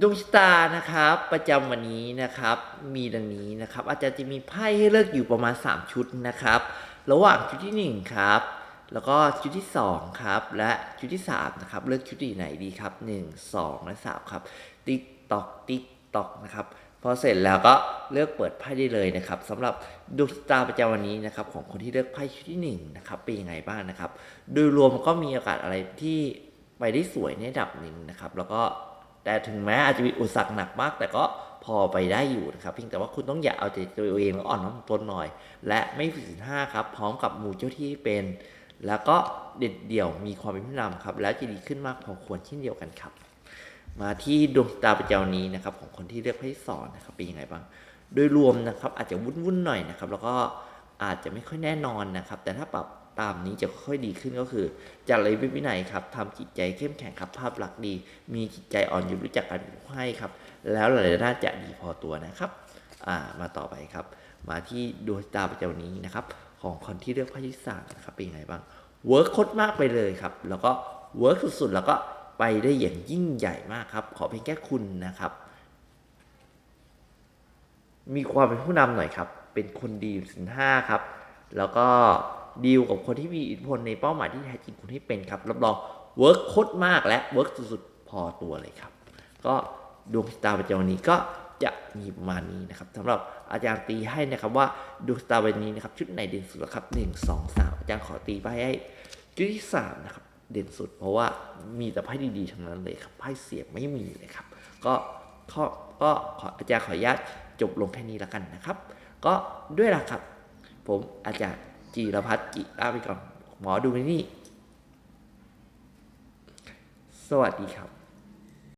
ดวงชะตานะครับ ประจำวันนี้นะครับ มีดังนี้นะครับ อาจารย์จะมีไพ่ให้เลือกอยู่ประมาณ 3 ชุดนะครับ ระหว่างชุดที่1ครับแล้วก็ชุดที่ 2 ครับ และชุดที่ 3 นะครับ เลือกชุดที่ไหนดีครับ 1 2 และ 3 ครับ ติ๊กตอกติ๊กตอกนะครับพอเสร็จแล้วก็เลือกเปิดไพ่ได้เลยนะครับสำหรับดวงชะตาประจำวันนี้นะครับของคนที่เลือกไพ่ชุดที่หนึ่งนะครับเป็นยังไงบ้างนะครับ โดยรวมก็มีโอกาสอะไรที่ไปได้สวยในระดับหนึ่งนะครับ แล้วก็ แต่ถึงแม้อาจจะมีอุปสรรคหนักมาก แต่ก็พอไปได้อยู่นะครับเพียงแต่ว่าคุณต้องอย่าเอาใจตัวเองแล้วอ่อนน้อมตนหน่อย และไม่ผิดศีลห้าครับ พร้อมกับหมู่เจ้าที่เป็น แล้วก็เด็ดเดี่ยวมีความเป็นผู้นำครับ แล้วจะดีขึ้นมากพอควรเช่นเดียวกันครับ มาที่ดวงตาประจำวันนี้นะครับ ของคนที่เลือกไพ่สอนนะครับเป็นยังไงบ้าง โดยรวมนะครับอาจจะวุ่นๆหน่อยนะครับ แล้วก็อาจจะไม่ค่อยแน่นอนนะครับ แต่ถ้าปรับ ตามนี้จะค่อยดีขึ้นก็คือจากเลยวินัยครับทำจิตใจเข้มแข็งครับ ภาพลักษณ์ดี มีจิตใจอ่อนโยนรู้จักการเป็นผู้ให้ครับ แล้วหลายๆด้านจะดีพอตัวนะครับอ่ามาต่อไปครับ มาที่ดวงตาประจำวันนี้นะครับ ของคนที่เลือกพ่ที่สามนะครับเป็นยังไงบ้างเวิร์คโคตรมากไปเลยครับ แล้วก็เวิร์คสุดๆแล้วก็ไปได้อย่างยิ่งใหญ่มากครับ ขอเพียงแค่คุณนะครับ มีความเป็นผู้นำหน่อยครับ เป็นคนดีสินห้าครับ แล้วก็ ดีลกับคนที่มีอิทธิพลในเป้าหมายที่แท้จริงคุณให้เป็นครับ รับรองเวิร์กโคตรมากและเวิร์กสุดๆ พอตัวเลยครับ ก็ดวงชะตาประจำวันนี้ก็จะมีประมาณนี้นะครับสำหรับอาจารย์ตีให้นะครับว่าดวงชะตาวันนี้นะครับชุดไหนเด่นสุดครับหนึ่งสองสามอาจารย์ขอตีไปให้ชุดที่สามนะครับเด่นสุด เพราะว่ามีแต่ไพ่ดีๆทั้งนั้นเลยครับไพ่เสียไม่มีเลยครับ ก็ข้อก็ขออาจารย์ขออนุญาตจบลงแค่นี้แล้วกันนะครับ ก็ด้วยละครับ ผมอาจารย์ จีรพัฒน์กิลาไปก่อนหมอดูมินี่ สวัสดีครับ